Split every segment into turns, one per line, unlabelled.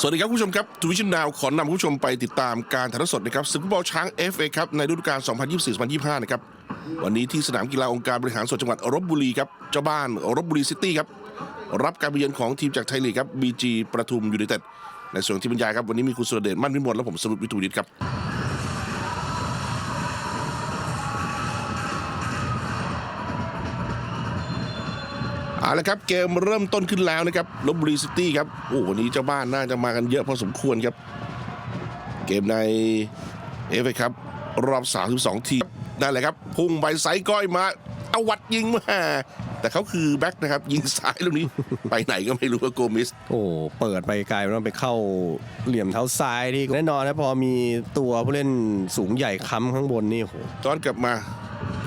สวัสดีครับคุณผู้ชมครับทูวิชันดาวขอนำคุณผู้ชมไปติดตามการถ่ายทอดสดนะครับศึกฟุตบอลช้าง FA ครับในฤดูกาล 2024-2025 นะครับ วันนี้ที่สนามกีฬาองค์การบริหารส่วนจังหวัดลบบุรีครับ เจ้าบ้านลบบุรีซิตี้ครับ รับการไปเยือนของทีมจากไทยลีกครับ BG ประทุมยูไนเต็ดในส่วนที่บรรยายครับ วันนี้มีคุณสุรเดชมั่นวิมลและผมสรุปวิทูดิตครับ ละครับเกมเริ่มต้นขึ้นแล้วนะครับลบบุรีซิตี้ครับโอ้วันนี้เจ้าบ้านน่าจะมากันเยอะพอสมควรครับ เกมในเอฟครับรอบ 32 ทีมนั่นแหละครับ พุ่งไปไซส์ก้อยมาเอาวัดยิงมาแต่เขาคือแบ็คนะครับ ยิงซ้ายลูกนี้ ไปไหนก็ไม่รู้ว่าโกมิส
โอ้เปิดไปไกลมันไปเข้าเหลี่ยมเท้าซ้ายที่แน่นอนนะพอมีตัวผู้เล่นสูงใหญ่ค้ำข้างบนนี่โอ้โห
ตอนกลับมา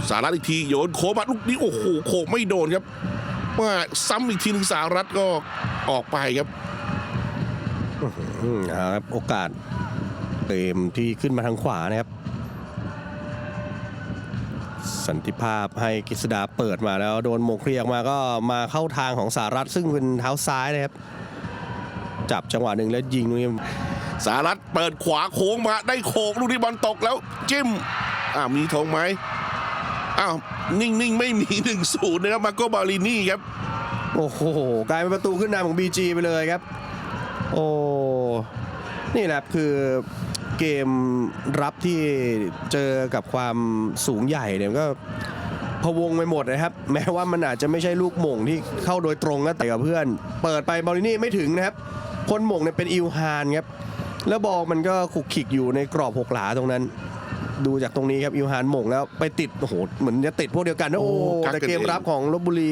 สารัตอีกทีโยนโคมาลูกนี้โอ้โหโขกไม่โดนครับ ว่าซ้ำอีกทีหนึงสารัตก็ออกไปครับ
อืมเอาครับโอกาสเต็มที่ขึ้นมาทางขวานะครับ สันติภาพให้กฤษดาเปิดมาแล้ว โดนโมงเคลียร์ออกมาก็มาเข้าทางของสารัตซึ่งเป็นเท้าซ้ายนะครับ จับจังหวะหนึ่งแล้วยิงตรงนี้
สารัตเปิดขวาโค้งมาได้โขกลูกนี้บอลตกแล้วจิ้มอ้าวมีธงไหมอ้าว นิ่งๆ ไม่มีหนึ่งศูนย์นะครับมาโกบาลินี่ครับ
โอ้โหกลายเป็นประตูขึ้นนำของ BG ไปเลยครับ โอ้นี่แหละคือเกมรับที่เจอกับความสูงใหญ่เนี่ยก็พะวงไปหมดนะครับ แม้ว่ามันอาจจะไม่ใช่ลูกหม่งที่เข้าโดยตรงนะแต่กับเพื่อน เปิดไปบอลนี่ไม่ถึงนะครับคนหม่งเนี่ยเป็นอิวฮานครับแล้วบอลมันก็ขุกขิกอยู่ในกรอบหกหลาตรงนั้น ดูจากตรงนี้ครับอิวฮานหม่งแล้วไปติดโอ้โหเหมือนจะติดพวกเดียวกันนะโอ้
โอ้กักกัน
แต่เกมรับของลบบุรี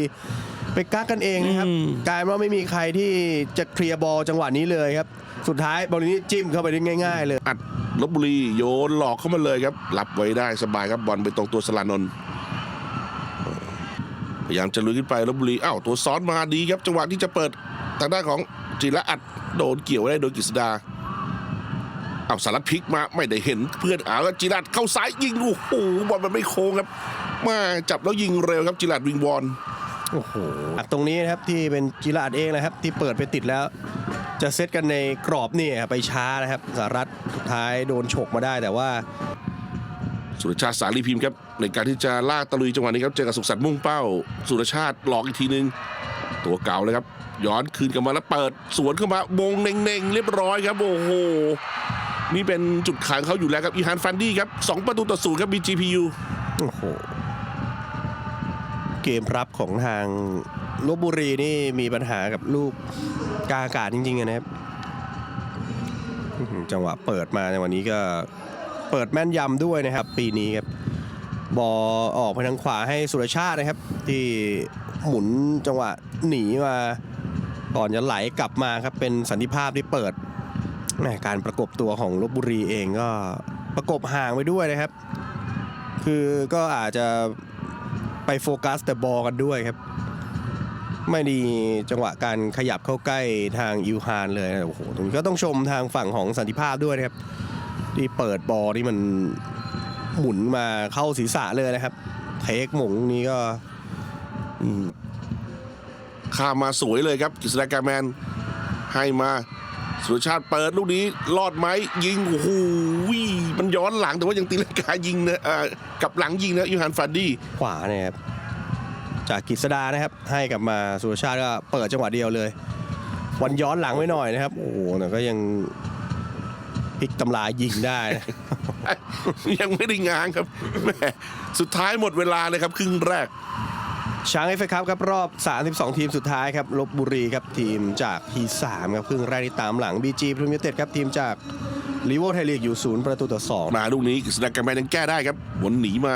ไปกักกันเองนะครับ
อืม
กลายเป็นว่าไม่มีใครที่จะเคลียร์บอลจังหวะนี้เลยครับ สุดท้ายบอลนี้จิ้มเข้าไปได้ง่าย ๆ เลย
อัดลบบุรีโยนหลอกเข้ามาเลยครับรับไว้ได้สบายครับบอลไปตรงตัวสลานนท์พยายามจะลุยขึ้นไปลบบุรีอ้าวตัวซ้อนมาดีครับจังหวะที่จะเปิดทางด้านของจิระอัดโดนเกี่ยวได้โดยกฤษดา เอาสารพลิกมาไม่ได้เห็นเพื่อนเอาแล้วจิรัตเข้าซ้ายยิงโอ้โหบอลมันไม่โค้งครับมาจับแล้วยิงเร็วครับจิรัตวิงวอน
โอ้โหตรงนี้นะครับที่เป็นจิราดเองนะครับ ที่เปิดไปติดแล้ว จะเซตกันในกรอบนี่ครับไปช้านะครับสารัตสุดท้ายโดนฉกมาได้แต่ว่า
สุรชาติสาลีพิมพ์ครับในการที่จะลากตะลุยจังหวะนี้ครับเจอกับสุขสันต์มุ่งเป้า สุรชาติหลอกอีกทีนึงตัวเก่าเลยครับย้อนคืนกลับมาแล้วเปิดสวนเข้ามาวงเน่งๆเรียบร้อยครับ โอ้โห นี่เป็นจุดขายของเขาอยู่แล้วครับอีฮานฟันดี้ครับสองประตูต่อศูนย์ครับ BGPU
โอ้โหเกมรับของทางลบบุรีนี่มีปัญหากับลูกกาอากาศจริงๆนะครับจังหวะเปิดมาในวันนี้ก็เปิดแม่นยำด้วยนะครับ ปีนี้ครับบอออกไปทางขวาให้สุรชาตินะครับ ที่หมุนจังหวะหนีมาก่อนจะไหลกลับมาครับเป็นสันติภาพที่เปิด แหมการประกบตัวของลบบุรีเองก็ประกบห่างไปด้วยนะครับ คือก็อาจจะไปโฟกัสแต่บอลกันด้วยครับ ไม่ดีจังหวะการขยับเข้าใกล้ทางอิวฮานเลยนะโอ้โหตรงนี้ก็ต้องชมทางฝั่งของสันติภาพด้วยนะครับ ที่เปิดบอลที่มันหมุนมาเข้าศีรษะเลยนะครับเทคหมงนี้ก็
ข้ามมาสวยเลยครับกฤษฎากาแมนให้มา สุรชาติเปิดลูกนี้รอดไหมยิงโอ้โหมันย้อนหลังแต่ว่ายังตีลังกายิงนะอ่ากลับหลังยิงนะยูฮันฟันดี้
ขวาเนี่ยครับจากกฤษดานะครับ ให้กลับมาสุรชาติก็เปิดจังหวะเดียวเลย วันย้อนหลังไว้หน่อยนะครับ โอ้โหแต่ก็ยังพลิกตำรายิงได้นะ
ยังไม่ได้ง้างครับแหมสุดท้ายหมดเวลาเลยครับ ครึ่งแรก
ช้างเอฟเอครับครับรอบ 32 ทีมสุดท้ายครับลบบุรีครับทีมจากทีสามครับครึ่งแรกที่ตามหลัง BG พรีเมียร์เต็ดครับทีมจากลีโวไทยลีกอยู่ศูนย์ประตูต่อสอง
มาลูกนี้กฤษฎากาแมนยังแก้ได้ครับวนหนีมา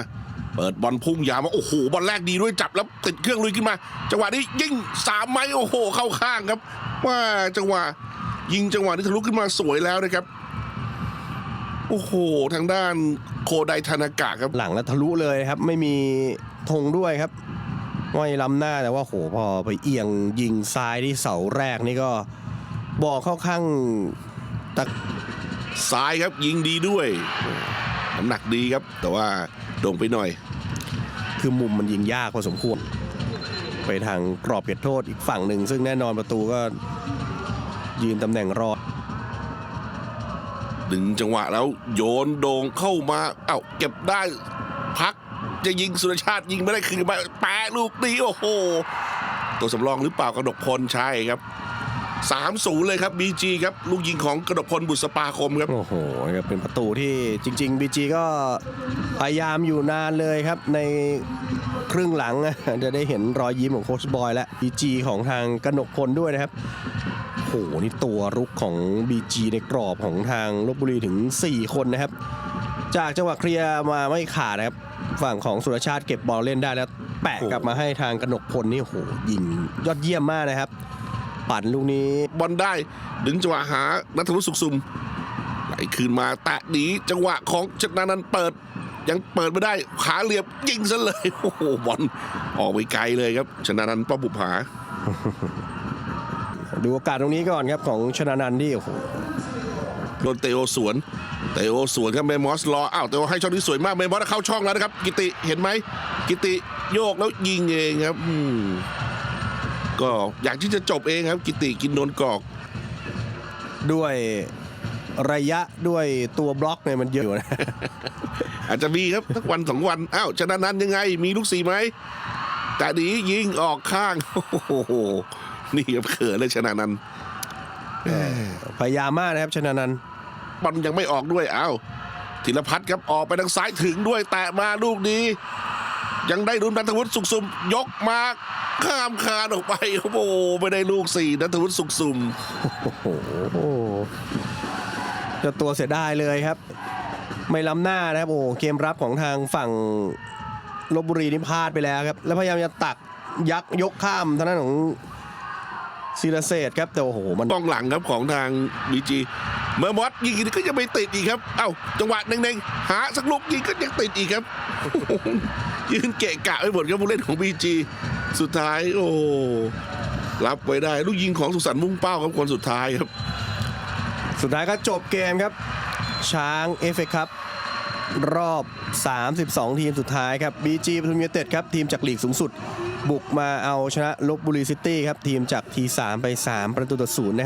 เปิดบอลพุ่งยาวมาโอ้โหบอลแรกดีด้วยจับแล้วติดเครื่องลุยขึ้นมา จังหวะนี้ยิงสามไม้โอ้โห เข้าข้างครับว่าจังหวะยิงจังหวะนี้ทะลุขึ้นมาสวยแล้วนะครับโอ้โห ทางด้านโคไดธนากะครับ
หลังแล้วทะลุเลยครับ ไม่มีธงด้วยครับ ไม่ล้ำหน้าแต่ว่าโหพอไปเอียงยิงซ้ายที่เสาแรกนี่ก็บอกเข้าข้างตะ
ซ้ายครับยิงดีด้วยน้ำหนักดีครับ แต่ว่าโด่งไปหน่อย
คือมุมมันยิงยากพอสมควร ไปทางกรอบเขตโทษอีกฝั่งหนึ่ง ซึ่งแน่นอนประตูก็ยืนตำแหน่งรอ
ดึงจังหวะแล้วโยนโด่งเข้ามาเอ้าเก็บได้พัก จะยิงสุรชาติยิงไม่ได้คืนมาแปะลูกนี้โอ้โห ตัวสำรองหรือเปล่ากระดกพลใช่ครับ3-0เลยครับ BG ครับลูกยิงของกระดกพลบุษปาคมครับ
โอ้โหครับเป็นประตูที่จริงๆ BG ก็พยายามอยู่นานเลยครับในครึ่งหลังจะได้เห็นรอยยิ้มของโค้ชบอยและ BG ของทางกนกพลด้วยนะครับโอ้โหนี่ตัวรุกของ BG ในกรอบของทางลบบุรีถึง 4 คนนะครับ จากจังหวะเคลียร์มาไม่ขาดนะครับ ฝั่งของสุรชาติเก็บบอลเล่นได้แล้ว แปะกลับมาให้ทางกนกพลนี่โอ้โหยิงยอดเยี่ยมมากนะครับ ปั่นลูกนี้
บอลได้ดึงจังหวะหานัทวุฒิสุขสุมไหลคืนมาแตะหนีจังหวะของชนะนันท์เปิด ยังเปิดไม่ได้ขาเหลียบยิงซะเลยโอ้โหบอลออกไปไกลเลยครับ ชนะนันท์ป้อมบุภา
ดูโอกาสตรงนี้ก่อนครับของชนะนันท์ที่โอ้โห
โดนเตโอสวน เตโอสวนครับเมมอสรออ้าวเตโอให้ช่องที่สวยมากเมมอสเข้าช่องแล้วนะครับ กิติเห็นไหมกิติโยกแล้วยิงเองครับอืมก็อยากที่จะจบเองครับ กิติกินโดนกรอก
ด้วยระยะด้วยตัวบล็อกเนี่ยมันเยอะอยู่นะ
อาจจะมีครับสักวันสองวันอ้าวชนะนันท์ยังไง มีลูกสี่ไหมแต่ดียิงออกข้างโอ้โหนี่ครับเขินเลยชนะนันท์
พยายามมากนะครับชนะนันท์
บอลยังไม่ออกด้วยอ้าวธีรพัฒน์ครับออกไปทางซ้ายถึงด้วย แตะมาลูกนี้ ยังได้รุนนัทวุฒิสุขสุมยกมาข้ามคานออกไปโอ้โหไม่ได้ลูกสี่นัทวุฒิสุขสุม
โอ้โหเจะตัวเสียดายเลยครับ ไม่ล้ำหน้านะครับโอ้โหเกมรับของทางฝั่งลบบุรีนี่พลาดไปแล้วครับ แล้วพยายามจะตักยักยกข้ามทางด้านของซีราเซตครับแต่โอ้โหมัน
กองหลังครับของทางบีจี เมื่อมอสยิงก็ยังไม่ติดอีกครับ เอ้าจังหวะเน่งๆหาสักลูกยิงก็ยังติดอีกครับ ยืนเกะกะไปหมดครับผู้เล่นของบีจีสุดท้าย โอ้รับไว้ได้ ลูกยิงของสุสันมุ่งเป้าครับคนสุดท้ายครับ
สุดท้ายก็จบเกมครับ ช้างเอฟเอครับรอบ 32 ทีมสุดท้ายครับ BG ปทุมยูเต็ดครับ ทีมจากลีกสูงสุด บุกมาเอาชนะลบบุรีซิตี้ครับ ทีมจากที3ไป 3 ประตูต่อศูนย์นะ